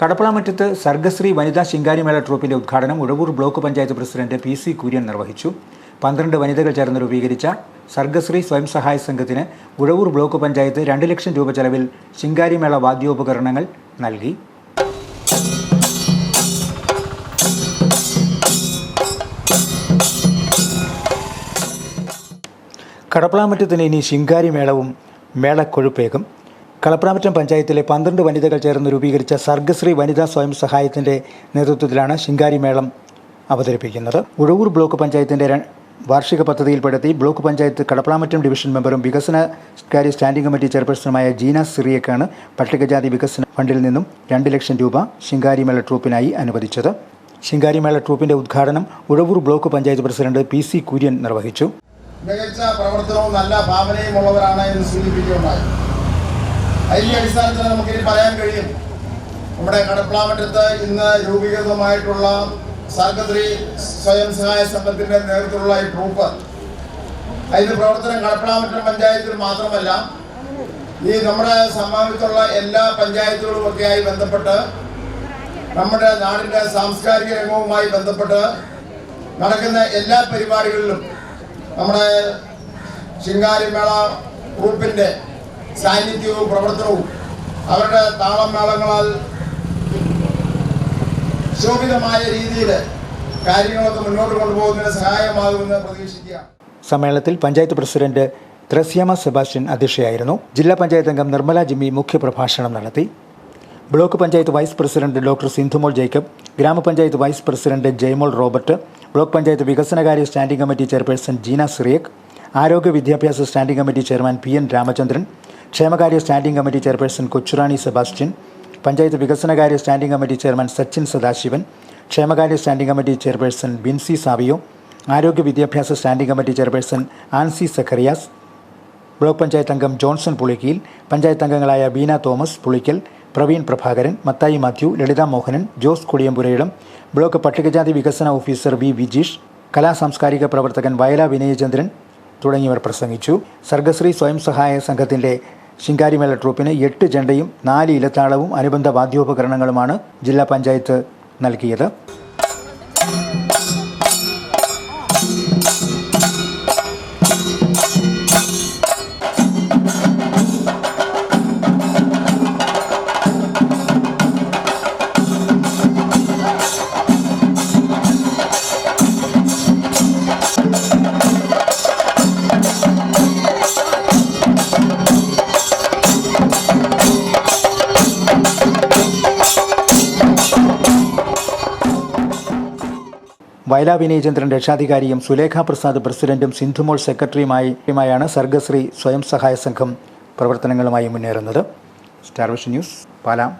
കടപ്പളമറ്റത്ത് സർഗശ്രീ വനിതാ ശിങ്കാരിമേള ട്രൂപ്പിന്റെ ഉദ്ഘാടനം Uzhavoor block panchayat president P C Kurian നിർവഹിച്ചു. പന്ത്രണ്ട് വനിതകൾ ചേർന്ന് രൂപീകരിച്ച സർഗശ്രീ സ്വയം സഹായ സംഘത്തിന് ഉഴവൂർ ബ്ലോക്ക് പഞ്ചായത്ത് രണ്ട് ലക്ഷം രൂപ ചെലവിൽ ശിങ്കാരിമേള വാദ്യോപകരണങ്ങൾ നൽകി. കടപ്പളാമറ്റത്തിന് ഇനി ശിങ്കാരിമേളവും മേളക്കൊഴുപ്പേകും. കളപ്പളാമറ്റം പഞ്ചായത്തിലെ പന്ത്രണ്ട് വനിതകൾ ചേർന്ന് രൂപീകരിച്ച സർഗശ്രീ വനിതാ സ്വയം സഹായത്തിന്റെ നേതൃത്വത്തിലാണ് ശിങ്കാരി മേളം അവതരിപ്പിക്കുന്നത്. ഉഴവൂർ ബ്ലോക്ക് പഞ്ചായത്തിന്റെ വാർഷിക പദ്ധതിയിൽപ്പെടുത്തി ബ്ലോക്ക് പഞ്ചായത്ത് കടപ്പളാമറ്റം ഡിവിഷൻ മെമ്പറും വികസനകാര്യ സ്റ്റാൻഡിംഗ് കമ്മിറ്റി ചെയർപേഴ്സണുമായ ജീന സിറിയക്കാണ് പട്ടികജാതി വികസന ഫണ്ടിൽ നിന്നും രണ്ട് ലക്ഷം രൂപ ശിങ്കാരിമേള ട്രൂപ്പിനായി അനുവദിച്ചത്. ശിങ്കാരിമേള ട്രൂപ്പിന്റെ ഉദ്ഘാടനം Uzhavoor block panchayat president P C Kurian നിർവഹിച്ചു. മികച്ച പ്രവർത്തനവും നല്ല ഭാവനയും ഉള്ളവരാണ് എന്ന് സൂചിപ്പിക്കുകയുണ്ടായി. അതിന്റെ അടിസ്ഥാനത്തിൽ നമുക്കിനി പറയാൻ കഴിയും. നമ്മുടെ കടപ്പളാമറ്റത്ത് ഇന്ന് രൂപീകൃതമായിട്ടുള്ള സർഗശ്രീ സ്വയം സഹായ സംഘത്തിന്റെ നേതൃത്വത്തിലുള്ള ഈ ഗ്രൂപ്പ് അതിന്റെ പ്രവർത്തനം കടപ്പളാമറ്റം പഞ്ചായത്തിൽ മാത്രമല്ല ഈ നമ്മുടെ സംബന്ധിച്ചുള്ള എല്ലാ പഞ്ചായത്തുകളുമൊക്കെയായി ബന്ധപ്പെട്ട് നമ്മുടെ നാടിന്റെ സാംസ്കാരിക രംഗവുമായി ബന്ധപ്പെട്ട് നടക്കുന്ന എല്ലാ പരിപാടികളിലും നമ്മുടെ ശിങ്കാരിമേള ഗ്രൂപ്പിന്റെ സാന്നിധ്യവും പ്രവർത്തനവും അവരുടെ താളമേളങ്ങളാൽ ശോഭിതമായ രീതിയിൽ കാര്യങ്ങളൊക്കെ മുന്നോട്ട് കൊണ്ടുപോകുന്നതിന് സഹായമാകുമെന്ന് പ്രതീക്ഷിക്കുകയാണ്. സമ്മേളനത്തിൽ പഞ്ചായത്ത് പ്രസിഡന്റ് ത്രസ്യാമ സെബാസ്റ്റ്യൻ അധ്യക്ഷയായിരുന്നു. ജില്ലാ പഞ്ചായത്ത് അംഗം നിർമ്മല ജിമ്മി മുഖ്യപ്രഭാഷണം നടത്തി. Block panchayat vice president doctor Sindhumol Jacob ഗ്രാമപഞ്ചായത്ത് vice president Jaimol Robert block panchayat വികസനകാര്യ standing committee chairperson Jeena Cyriac ആരോഗ്യ വിദ്യാഭ്യാസ standing committee chairman P N Ramachandran ക്ഷേമകാര്യ standing committee chairperson Kochurani Sebastian panchayat വികസനകാര്യ standing committee chairman Sachin Sadasivan ക്ഷേമകാര്യ standing committee chairperson Binsy Savio ആരോഗ്യ വിദ്യാഭ്യാസ standing committee chairperson Ancy Zacharias block panchayat അംഗം Johnson Pulickeel panchayat അംഗങ്ങളായ Beena Thomas Pulikkal Praveen Prabhakaran Mathai Mathew Lalitha Mohanan Jose Kodiyampurayidam block പട്ടികജാതി വികസന officer V Vijeesh കലാ സാംസ്കാരിക പ്രവർത്തകൻ വയല വിനയചന്ദ്രൻ തുടങ്ങിയവർ പ്രസംഗിച്ചു. സർഗശ്രീ സ്വയം സഹായ സംഘത്തിന്റെ ശിങ്കാരിമേള ട്രൂപ്പിന് എട്ട് ചെണ്ടയും നാല് ഇലത്താളവും അനുബന്ധ വാദ്യോപകരണങ്ങളുമാണ് ജില്ലാ പഞ്ചായത്ത് നൽകിയത്. വയലാ വിനയചന്ദ്രൻ രക്ഷാധികാരിയും സുലേഖ പ്രസാദ് പ്രസിഡന്റും സിന്ധുമോൾ സെക്രട്ടറിയുമായുമാണ് സർഗശ്രീ സ്വയം സഹായ സംഘം പ്രവർത്തനങ്ങളുമായി മുന്നേറുന്നത്. Star vision news പാലാം.